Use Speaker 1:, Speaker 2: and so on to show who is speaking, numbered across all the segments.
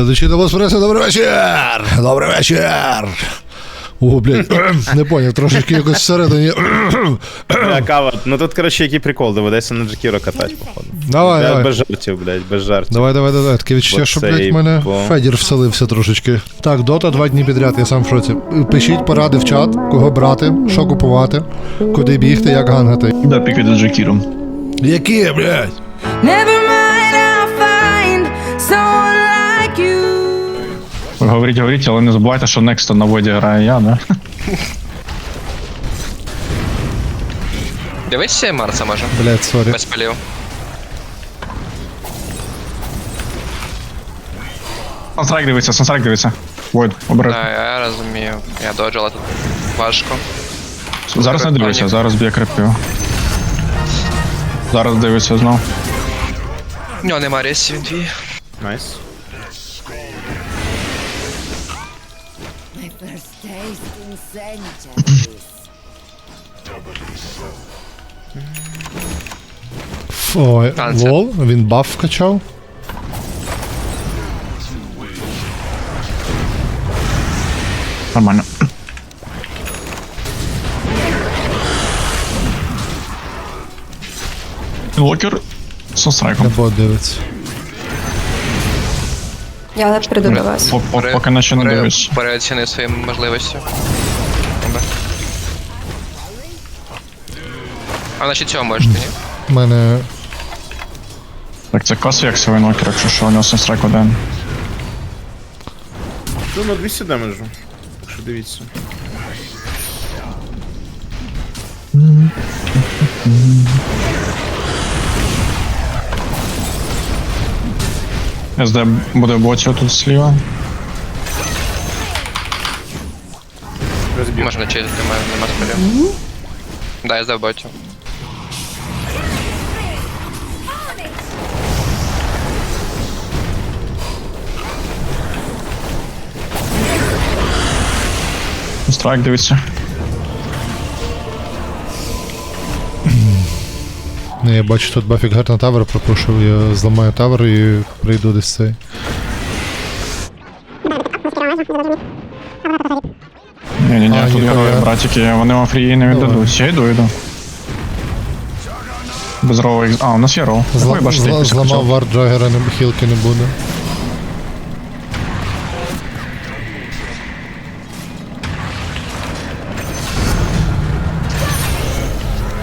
Speaker 1: Глядачі до Еспресо, добрий вечір! Добрий вечір! О, блядь, не поняв, трошечки якось всередині.
Speaker 2: Бля, кава. Ну тут, коротше, який прикол, доведеться на Джекіро катати, походу.
Speaker 1: Давай, давай.
Speaker 2: Без жартів, блядь, без жартів.
Speaker 1: Давай, давай, давай. Таке відчуття, що, блядь, в мене Федір вселився трошечки. Так, дота два дні підряд, я сам в шоці. Пишіть поради в чат, кого брати, що купувати, куди бігти, як гангати.
Speaker 3: Да, пікати Джекіром.
Speaker 1: Які, блядь?
Speaker 4: Never
Speaker 3: Говоріть, говоріть, але не забувайте, що Некста на воді грає я, да?
Speaker 5: Дивись Марса може.
Speaker 1: Блядь, сорі.
Speaker 5: Без полів.
Speaker 3: Санстрайк дивиться, Санстрайк дивиться. Войд, обережно.
Speaker 5: Да, я розумію. Я доджила тут важко.
Speaker 3: Зараз не дивиться, зараз б'є крапів. Зараз дивиться знов.
Speaker 5: У нього нема рейсів, він твій.
Speaker 2: Найс.
Speaker 6: My taste in centuries.
Speaker 1: Ой, лол, він баф вкачав.
Speaker 3: Нормально. Локер з Санстрайком.
Speaker 1: Бот дивиться.
Speaker 7: Я не прийду до вас.
Speaker 3: По- по- Поки наче не дивись.
Speaker 5: Переоціни свої можливості. А значить цього можеш ти, ні?
Speaker 1: У мене
Speaker 3: Так, це кас як свій нокер, якщо що, у нього Санстрайк один.
Speaker 2: Ну, на 200 демеджу. Так що дивіться.
Speaker 3: СД буде в боті тут зліва.
Speaker 2: Розбіг.
Speaker 5: Можна чистити, має нема спалів. Да, я здав ботю.
Speaker 3: Санстрайк дивиться.
Speaker 1: Не, я бачу тут Бафік гарно тавер пропушив, я зламаю тавер і прийду десь цей.
Speaker 3: Ні, ні, ні,
Speaker 1: А,
Speaker 3: тут
Speaker 1: ні,
Speaker 3: герої,
Speaker 1: я-
Speaker 3: братики, вони вам фрії не віддадуть. Я йду, йду. Без роу їх- А, у нас є роу.
Speaker 1: Зла...
Speaker 3: Ой, бачите,
Speaker 1: зла- Зламав
Speaker 3: качок.
Speaker 1: вар Джагера, не хілки не буде.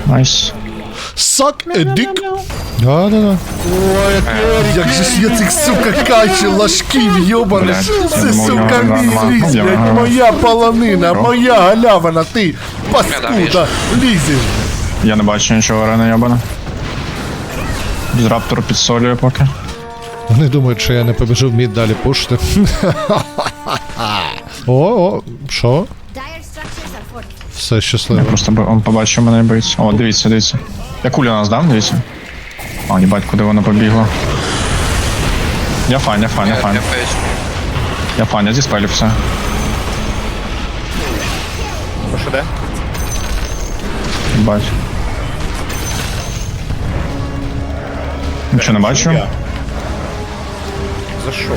Speaker 3: Найс.
Speaker 1: Suck a dick. Да, да, да. Ой, як, як же ж я цих, сука, качу, ложків, йобаних. Це, сука, мій ліс, блядь, моя полонина, моя галявина, ти паскуда, лізеш.
Speaker 3: Я не бачу нічого арена ябана. Дізраптор підсолює поки.
Speaker 1: Вони думають, що я не побіжу в мід далі пушити. О, о, що? Все
Speaker 3: Я просто б- он побачив мене і боїться. О, дивіться, дивіться. Я кулю нас дам, дивіться. О, їбать, куди вона побігла. Я файн, я файн, я файн.
Speaker 5: я фейс.
Speaker 3: Я зіспелю все.
Speaker 2: Що де?
Speaker 3: Їбать. Нічого не бачу.
Speaker 2: За що?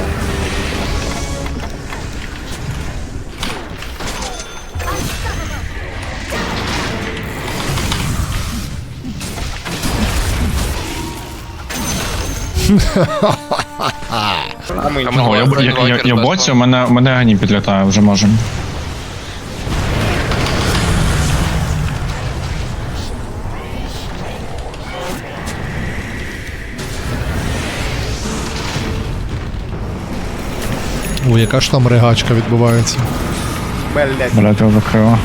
Speaker 3: Ого, я, я, я, я боці, у мене, у мене гані підлітає, вже можемо.
Speaker 1: О, яка ж там ригачка відбувається.
Speaker 3: Блять, його закрила.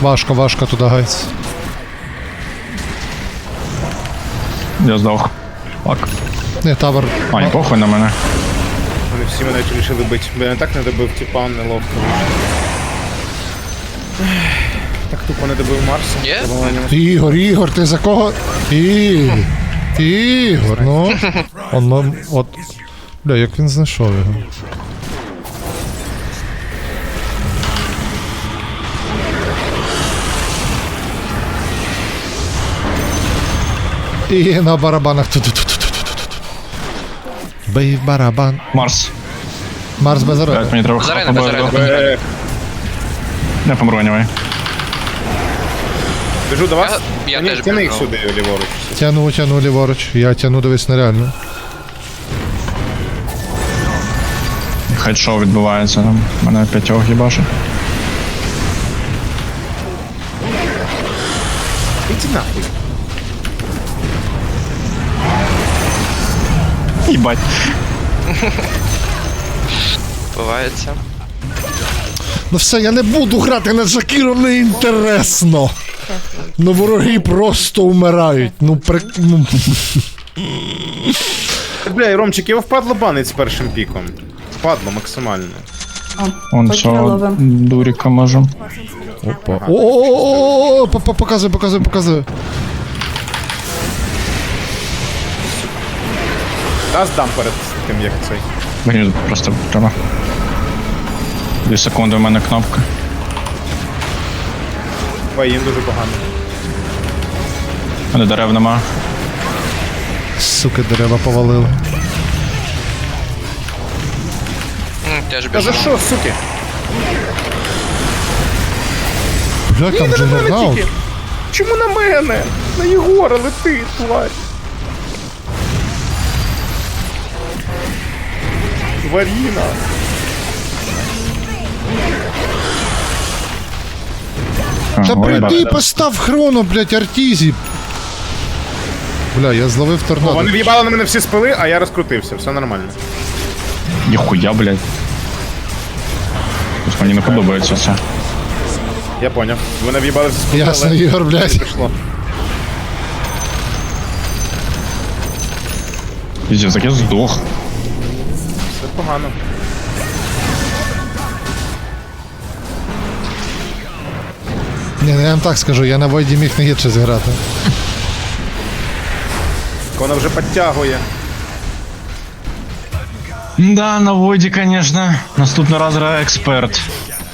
Speaker 1: Важко, важко туди гайць.
Speaker 3: Я здох. Фак.
Speaker 1: Не, тавер.
Speaker 3: А, ні, похуй на мене.
Speaker 2: Вони всі мене вирішили бити. Бо я так не добив, типа, не ловко вийшло. Так тупо не добив Марса.
Speaker 5: Є?
Speaker 1: Ігор, Ігор, ти за кого? І... Ігор, ну. Он, нам- от. Бля, як він знайшов його. І на барабанах. Бий в барабан.
Speaker 3: Марс.
Speaker 1: Марс без заради.
Speaker 3: мені треба хапа.
Speaker 2: Е,
Speaker 3: Не помру, anyway.
Speaker 2: Біжу до вас.
Speaker 5: Я- я
Speaker 2: Тяни-
Speaker 5: теж
Speaker 2: Тяни їх
Speaker 5: біжу.
Speaker 2: сюди, ліворуч.
Speaker 1: Тяну, тяну ліворуч. Я тяну дивись нереально.
Speaker 3: Хай шоу відбувається там. Мене п'ятьох їбашить.
Speaker 2: Іди нахуй.
Speaker 3: Їбать.
Speaker 5: Бувається.
Speaker 1: Ну все, я не буду грати на Джакіро, не інтересно. Ну вороги просто вмирають. Ну при... ну,
Speaker 2: Бля, Ромчик, його впадло банить з першим піком. Впадло максимально.
Speaker 3: Цього
Speaker 7: ловим.
Speaker 3: дуріка можу.
Speaker 1: Опа. О, показуй, показуй, показуй.
Speaker 2: Раз дам перед тим, як цей.
Speaker 3: Мені просто треба. Дві секунди у мене кнопка.
Speaker 2: Ой, їм дуже погано.
Speaker 3: У мене дерев нема.
Speaker 1: Сука, дерева повалили.
Speaker 5: М, Теж
Speaker 2: Та
Speaker 5: біжу.
Speaker 2: за що, суки?
Speaker 1: Блядь, там джигернаут.
Speaker 2: Чому на мене? На Єгора летить, тварь. Тваріна.
Speaker 3: А,
Speaker 1: Та прийди і постав хроно, блядь, Артізі. Бля, я зловив торнадо.
Speaker 2: вони в'їбали на мене всі спили, а я розкрутився, все нормально.
Speaker 3: Ніхуя, блядь. Ось Мені не подобається це.
Speaker 2: Я поняв. Вони в'їбали всі спили,
Speaker 1: Ясно,
Speaker 2: але
Speaker 1: Ігор, блядь.
Speaker 2: прийшло.
Speaker 3: Піздець, так я здох.
Speaker 2: Все погано.
Speaker 1: Ні, ну я вам так скажу, я на Войді міг не гірше зіграти.
Speaker 2: Вона вже підтягує.
Speaker 3: Да, на Войді, конечно. Наступний раз грає експерт.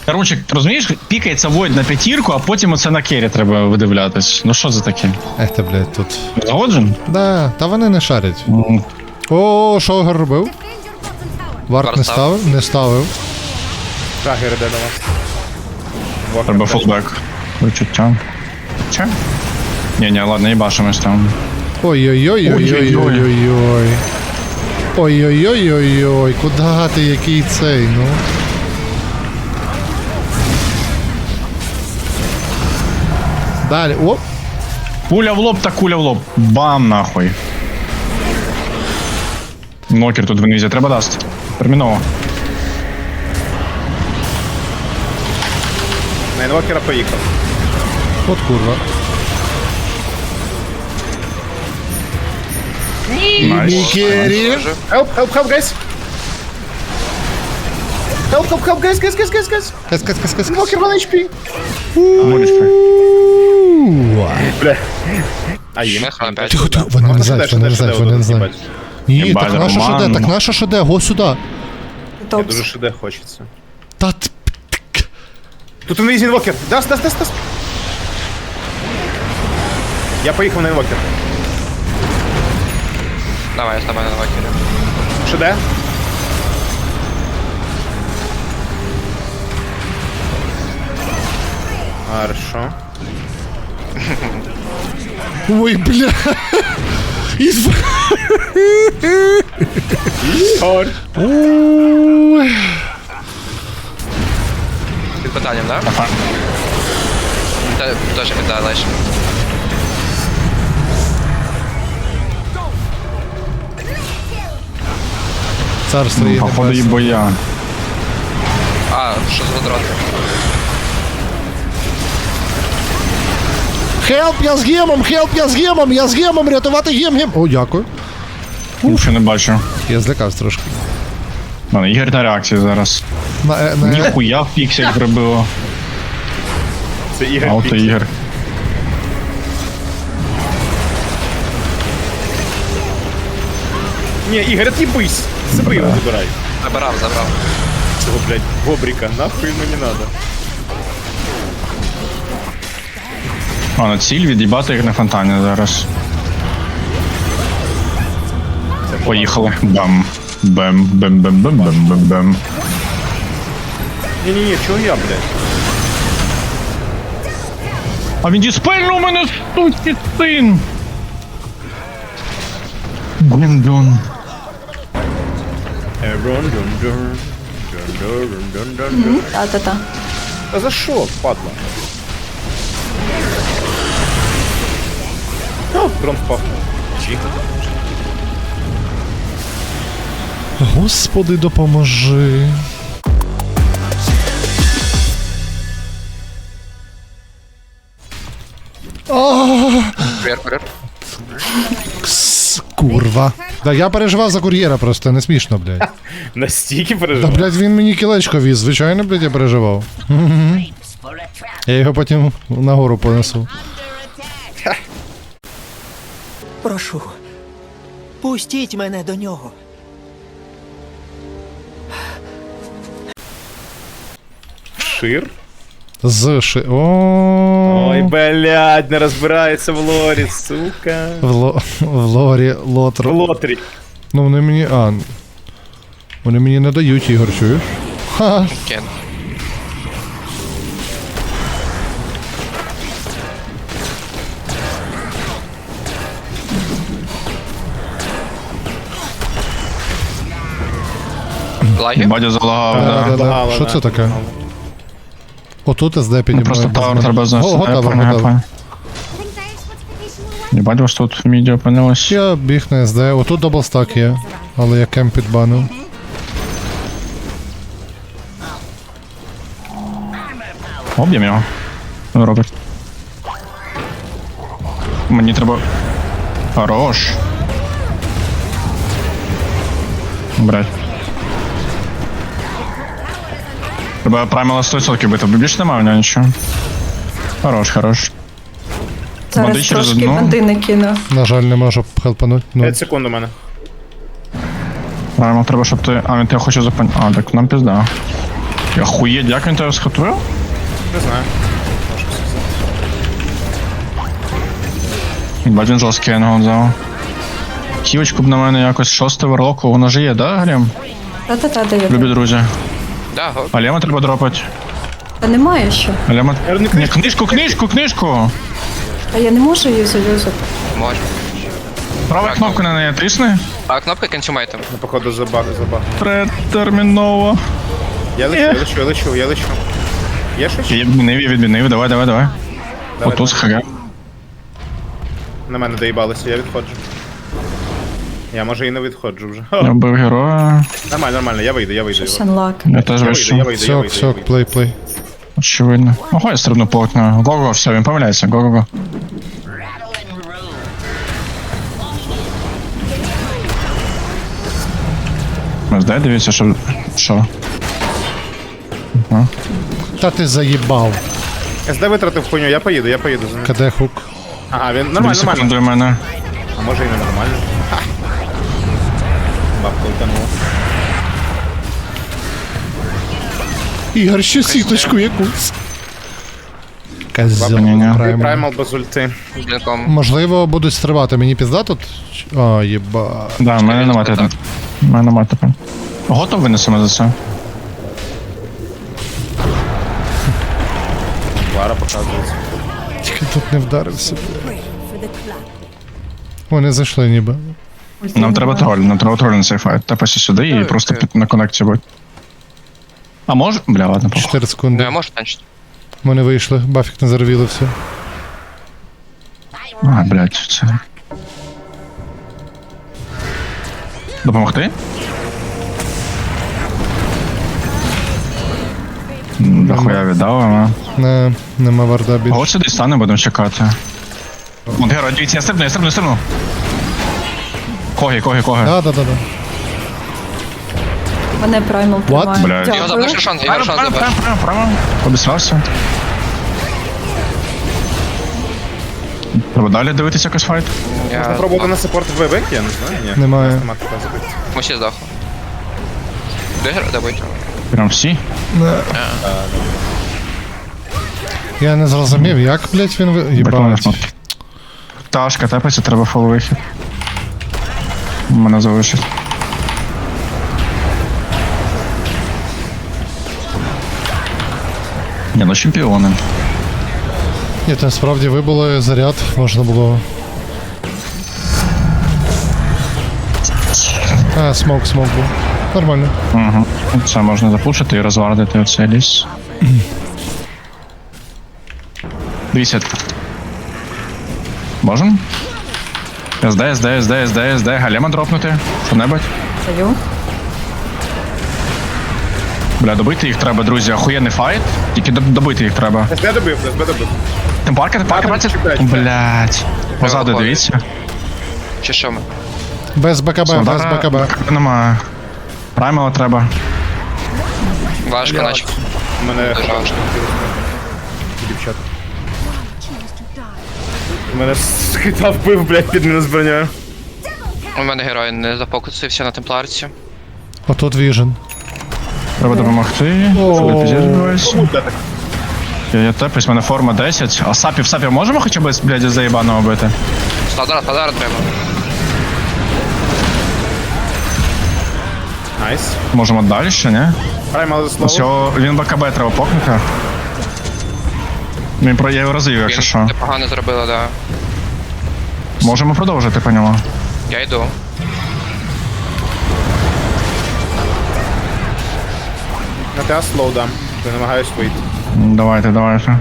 Speaker 3: Короче, розумієш, пікається Войд на п'ятірку, а потім оце на кері треба видивлятись. Ну що це таке?
Speaker 1: Ех ти, блядь, тут.
Speaker 3: Згоджен?
Speaker 1: Да, та вони не шарять.
Speaker 3: М,
Speaker 1: О, що робив? Варт не ставив? Не ставив.
Speaker 2: Жагер іде до вас.
Speaker 3: Треба фулбек. Почуття. Че? Ні, ні, ладно, їбашимось там.
Speaker 1: Ой-ой-ой-ой-ой-ой-ой. Ой-ой-ой-ой-ой, куда ти який цей, ну? Далі, оп.
Speaker 3: Куля в лоб та куля в лоб. Бам, нахуй. Нокер тут в треба дасть. Терміново.
Speaker 2: На інвокера поїхав.
Speaker 1: От курва.
Speaker 3: Найс.
Speaker 1: Мікері.
Speaker 2: Help, help, help, guys! Help, help, help, guys, guys, guys, guys, guys!
Speaker 1: Кас, кас, кас, кас.
Speaker 2: Інвокер 1 HP!
Speaker 3: Мулічка.
Speaker 2: Бля. А їм.
Speaker 5: Меха опять.
Speaker 1: Тихо, тихо, вони не знають, вони не знають, вони не знають. Ні,
Speaker 3: Єбать,
Speaker 1: так наша що де,
Speaker 3: Роман.
Speaker 1: так наша що де, го сюди.
Speaker 2: Я дуже шиде хочеться.
Speaker 1: Та т-
Speaker 2: Тут інвіз інвокер. Даст, даст, даст, даст. Я поїхав на інвокер.
Speaker 5: Давай, я з тобою на вакері.
Speaker 2: Шиде? Хорошо.
Speaker 1: Ой, бля. Із- Ой.
Speaker 5: Під питанням, да? Та теж лише.
Speaker 1: Царство
Speaker 3: Ну,
Speaker 1: її
Speaker 3: Походу і
Speaker 1: небесне.
Speaker 3: боя.
Speaker 5: А, що за дрон?
Speaker 1: Хелп, я з гемом, хелп, я з гемом, я з гемом, рятувати гем, гем. О, дякую.
Speaker 3: Нічого не бачу.
Speaker 1: Я злякався трошки.
Speaker 3: Ладно, Ігор на реакції зараз.
Speaker 1: На, е, на,
Speaker 3: Ніхуя в піксель прибило.
Speaker 2: Це Ігор
Speaker 3: Ауто Ігор.
Speaker 2: Ні, Ігор, от'їбись. Себе його забирай.
Speaker 5: Забрав, забрав.
Speaker 2: Цього, блядь, бобрика. Нахуй мені надо.
Speaker 3: Ладно, ціль від'їбати їх на фонтані зараз. Поїхали. Бам. Бем, бем, бем, бем, бем, бем, бем.
Speaker 2: Ні-ні-ні, чого я, блядь?
Speaker 3: А він діспельно у мене сукий син. Гвіндон.
Speaker 7: Та-та-та.
Speaker 2: А за що, падла? Дрон впав.
Speaker 1: Господи, допоможи.
Speaker 5: Кур'єр, кур'єр.
Speaker 1: Кс, Курва. Да, я переживав за кур'єра просто, не смішно, блядь.
Speaker 2: Настільки
Speaker 1: Та,
Speaker 2: переживав.
Speaker 1: блядь, він мені кілечко віз, звичайно, блядь, я переживав. Мгм. Я його потім нагору понесу.
Speaker 8: Прошу, пустіть мене до нього.
Speaker 2: Шир?
Speaker 1: З ши. О,
Speaker 2: Ой, блядь, не розбирається в лорі, сука.
Speaker 1: в, ло... в лорі
Speaker 2: В лотрі.
Speaker 1: Ну вони мені. А. Вони мені не дають ігор, чуєш? Ха.
Speaker 5: Кен. Лаги?
Speaker 3: Бадя залагав, да.
Speaker 1: Да-да-да. Що
Speaker 2: да,
Speaker 1: це таке? Отут СД
Speaker 3: Ну,
Speaker 1: піднімає.
Speaker 3: Просто тавер треба.
Speaker 1: Го- Готово, готово.
Speaker 3: гепа. Єбать, вас тут в міді опинилось.
Speaker 1: Я біг на СД, отут даблстак є, але я кемп підбанив.
Speaker 3: Об'єм його. Що робить? Мені треба. Хорош. Брать. Треба праймала 100% бити, бо більше немає в нього нічого. Хорош, хорош.
Speaker 7: Зараз
Speaker 3: Води через
Speaker 7: трошки
Speaker 3: одну.
Speaker 7: бандини кину.
Speaker 1: На жаль, не можу хелпануть. Ну,
Speaker 2: 5 секунд у мене.
Speaker 3: Праймал треба, щоб ти. А, він тебе хоче запан... А, так нам пізда. Я хуєть, як він тебе схотує?
Speaker 2: Не знаю.
Speaker 3: Бать він жорсткий я не взяв. Ківочку б на мене якось шостий верлоку, воно ж є, да, Грім?
Speaker 7: Та-та-та, даю.
Speaker 3: Любі друзі.
Speaker 5: Да, го.
Speaker 3: А Лема треба дропати.
Speaker 7: Та немає ще.
Speaker 3: А Лема... Ні, книжку, книжку, книжку!
Speaker 7: А я не можу її зав'язати.
Speaker 5: Може.
Speaker 3: Права кнопка на неї тисни.
Speaker 5: А кнопка консюмайтом.
Speaker 2: Ну, походу, забаг, забаг.
Speaker 3: Претерміново.
Speaker 2: Я лечу, я лечу, я лечу, я лечу. Є щось?
Speaker 3: Я відмінив, я відмінив, давай, давай, давай.
Speaker 2: Давай,
Speaker 3: Отут
Speaker 2: давай.
Speaker 3: хг.
Speaker 2: На мене доїбалися, я відходжу. Я може і не відходжу вже.
Speaker 3: Я вбив героя.
Speaker 2: Нормально, нормально, я вийду, я вийду.
Speaker 7: Щось
Speaker 2: Я
Speaker 7: анлак.
Speaker 3: Я теж
Speaker 2: я вийду, я вийду. я
Speaker 1: сьок,
Speaker 2: вийду, я
Speaker 1: сьок,
Speaker 2: вийду.
Speaker 1: плей, плей.
Speaker 3: Очевидно. Ого, я стрибну по окну. Го-го, все, він помиляється. Го-го-го. Здай, дивіться, що. Що?
Speaker 1: Та ти заїбав.
Speaker 2: СД витратив хуйню, я поїду, я поїду за ним.
Speaker 1: КД хук.
Speaker 2: Ага, він нормально, нормально.
Speaker 3: мене.
Speaker 2: А може і не нормально. Утонула.
Speaker 1: Ігор, ще сіточку якусь. Козьол.
Speaker 3: Ні-ні.
Speaker 1: Праймал.
Speaker 2: Праймал без ульти.
Speaker 5: Блінком.
Speaker 1: Можливо, будуть стрибати. Мені пізда тут? А, єба.
Speaker 3: Да, в мене нема тепер. У мене нема тепер. Готов винесемо за це.
Speaker 2: Лара показується.
Speaker 1: Тільки тут не вдарився. Вони зайшли ніби.
Speaker 3: Нам треба троль, нам треба троль на цей файт. Тепайся сюди і просто під- на коннекті будь. А може? Бля, ладно, похуй.
Speaker 1: 4
Speaker 5: Ну,
Speaker 1: секунди.
Speaker 5: я можу танчити.
Speaker 1: Вони вийшли, бафік не зарвілився.
Speaker 3: А, блядь, це. Допомогти? М, Дохуя віддав, а.
Speaker 1: Не, нема варда
Speaker 3: А
Speaker 1: більше.
Speaker 3: от сюди стане, будемо чекати. От герой, дивіться, я стрибну, я стрибну, я стрибну. Коги, коги, коги.
Speaker 1: Да, да, да, да.
Speaker 7: Мене праймал тримає.
Speaker 3: Блядь.
Speaker 5: Його
Speaker 7: Дякую.
Speaker 5: шанс
Speaker 3: Прямо,
Speaker 5: забив.
Speaker 3: прямо, прямо, прямо. Обісрався. Треба далі дивитися якось файт.
Speaker 2: Пробувати на саппорт ВВ, я не знаю, ні.
Speaker 1: Немає.
Speaker 2: Нема такого забити.
Speaker 5: Мусі здохло. Де герой добить?
Speaker 3: Прям всі.
Speaker 1: Я не зрозумів, як, блять, він ви... Їбать.
Speaker 3: Ташка, тепається, треба фол вихід. Мене залишить. Ні, ну чемпіони.
Speaker 1: Ні, там справді вибили заряд, можна було. А, смок, смок був. Нормально.
Speaker 3: Угу. Це можна запушити і розвардити оцей ліс. Дивіться. Можемо? СД, СД, СД, СД, СД, галема дропнути. Що-небудь.
Speaker 7: Даю.
Speaker 3: Бля, добити їх треба, друзі. Охуєнний файт. Тільки доб- добити їх треба.
Speaker 2: СБ добив, СБ добив.
Speaker 3: Темпарка, темпарка,
Speaker 2: чекайте.
Speaker 3: Блять. Позаду
Speaker 5: виходить.
Speaker 3: дивіться.
Speaker 5: Чи що ми?
Speaker 1: Без БКБ, без
Speaker 3: Солдара
Speaker 1: БКБ.
Speaker 3: Немає. Праймала треба.
Speaker 5: Важко, наче.
Speaker 2: У мене
Speaker 5: Дуже важко.
Speaker 2: дівчат. Мене схитав пив, блядь, під мінус.
Speaker 5: У мене герой не зафокусився на темпларці.
Speaker 1: Отут віжен.
Speaker 3: Треба допомогти. Що ти? Я, я тепись, в мене форма 10. А сапів, сапів можемо хоча б, блядь, заєбаного бити?
Speaker 5: Сладара, сладара треба.
Speaker 2: Найс.
Speaker 3: Можемо далі ще, ні?
Speaker 2: Праймал за
Speaker 3: Ось
Speaker 2: слово.
Speaker 3: його, він БКБ треба покнути. Він про я його розвів, якщо що.
Speaker 5: Він непогано зробила, да.
Speaker 3: Можемо продовжити по ньому.
Speaker 5: Я йду.
Speaker 2: На тебе слоу дам. Ти намагаюсь вийти.
Speaker 3: М, Давайте, давайте.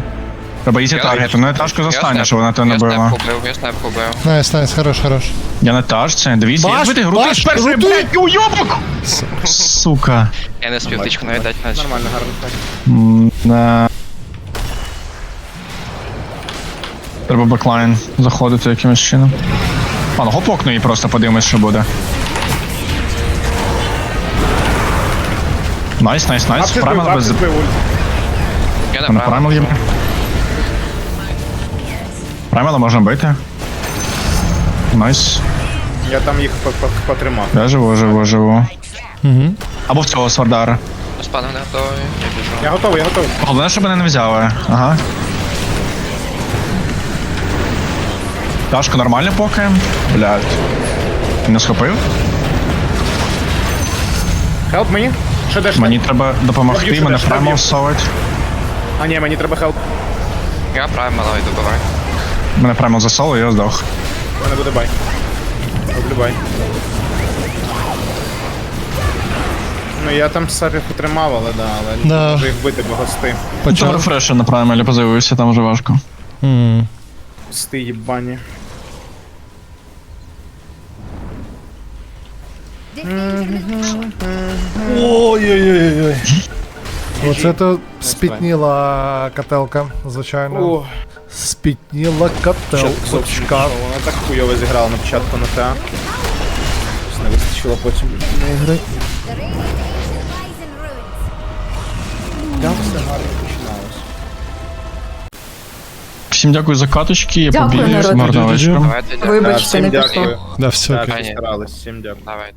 Speaker 3: Треба їсти
Speaker 5: Я-
Speaker 3: таргет, ну етажку
Speaker 5: Я
Speaker 3: застане,
Speaker 5: снайп-
Speaker 3: що вона тебе
Speaker 5: Я
Speaker 3: набила.
Speaker 5: снайп побив, я снайп побив.
Speaker 1: Найс, найс, хорош, хорош.
Speaker 3: Я на етажці, дивіться, я
Speaker 1: Баш,
Speaker 3: збитий, груди
Speaker 1: баш,
Speaker 3: з першої,
Speaker 1: груди!
Speaker 3: блядь, уйобок! Сука.
Speaker 5: Я не спів тичку навіть дати наче.
Speaker 2: Нормально, гарно так.
Speaker 3: М, е. Треба беклайн заходити якимось чином. А, ну гопокну її просто подивимось, що буде. Найс, найс, найс.
Speaker 2: Апсис
Speaker 3: Праймал без...
Speaker 2: апсис.
Speaker 5: Я.
Speaker 3: Праймал є. Праймала можна бити. Найс.
Speaker 2: Я там їх по- по- потримав.
Speaker 3: Я живу, живу, живу. Угу. Або в цього свардара.
Speaker 5: Спана не готовий. Я біжу.
Speaker 2: Я готовий, я готовий.
Speaker 3: Головне, щоб мене не взяли. Ага. Ташку нормально поки. Блядь. Не схопив?
Speaker 2: Хелп мені? Що деш?
Speaker 3: Мені треба допомогти,
Speaker 2: Доб'ю,
Speaker 3: мене
Speaker 2: доб'ю.
Speaker 3: прямо совать.
Speaker 2: А ні, мені треба хелп.
Speaker 5: Я прав малой добивай.
Speaker 3: Мене прямо засоло, і я здох.
Speaker 2: У мене буде бай. Роблю бай. Ну я там сапів потримав, але да, але
Speaker 1: Да.
Speaker 2: не можу їх бити, бо гости.
Speaker 1: Почав.
Speaker 3: рефрешер на праймелі поз'явився, там вже важко.
Speaker 1: М.
Speaker 2: Гости їбані.
Speaker 1: Ой-ой-ой-ой. Оце то спітніла кателка, звичайно.
Speaker 2: О,
Speaker 1: Спітніла кателка.
Speaker 2: вона так хуйово зіграла на початку на ТА. Не вистачило потім.
Speaker 1: Ігри.
Speaker 3: Всім дякую за каточки, я
Speaker 7: Дякую,
Speaker 3: побіг.
Speaker 7: народ.
Speaker 3: Гарного вечора.
Speaker 5: Давайте.
Speaker 7: Вибачте, не пішло.
Speaker 1: Да, все
Speaker 2: Так,
Speaker 1: окей.
Speaker 2: всім дякую.
Speaker 5: Давайте.